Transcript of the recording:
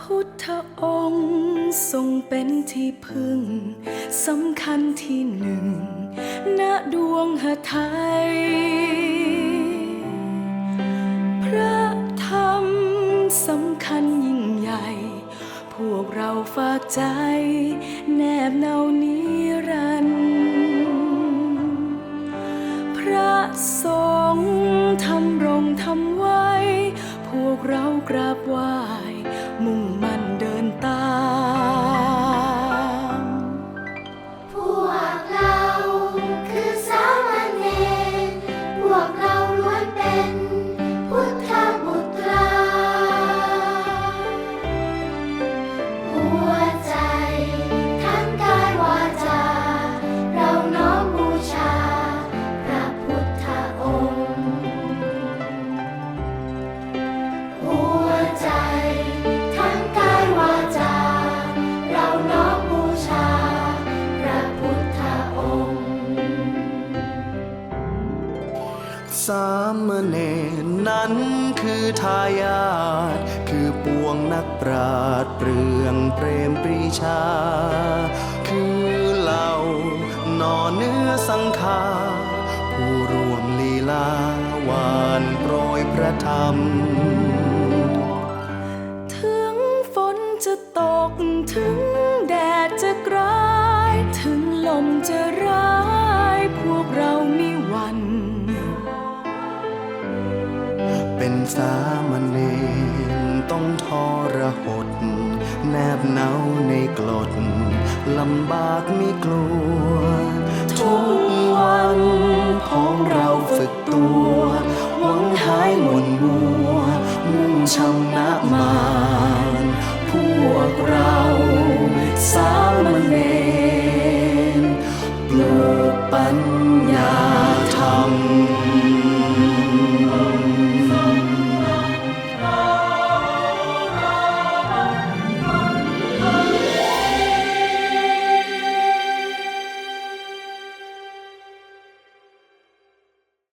พุทธองค์ทรงเป็นที่พึ่งสำคัญที่หนึ่งณดวงหทัยพระธรรมสำคัญยิ่งใหญ่ พวกเราฝากใจ แนบเนานิรันดร์พระสงฆ์ทำ สามเณรนั้นคือทายาทคือปวงนักปราดเปรืองเปรมปรีชา คือเหล่านอเนื้อสังขารผู้รวมลีลาวานโปรยพระธรรม ถึงฝนจะตกถึงแดดจะกราย ถึงลมจะร เป็นสามเณรต้องทรหด แนบเนาในกรดลำบากมีกลัว ทุกวันของเราฝึกตัว หวังหายหมุนมัว มุ่งชำนะมานพวกเราสามเณรปลูกปัญญาธรรม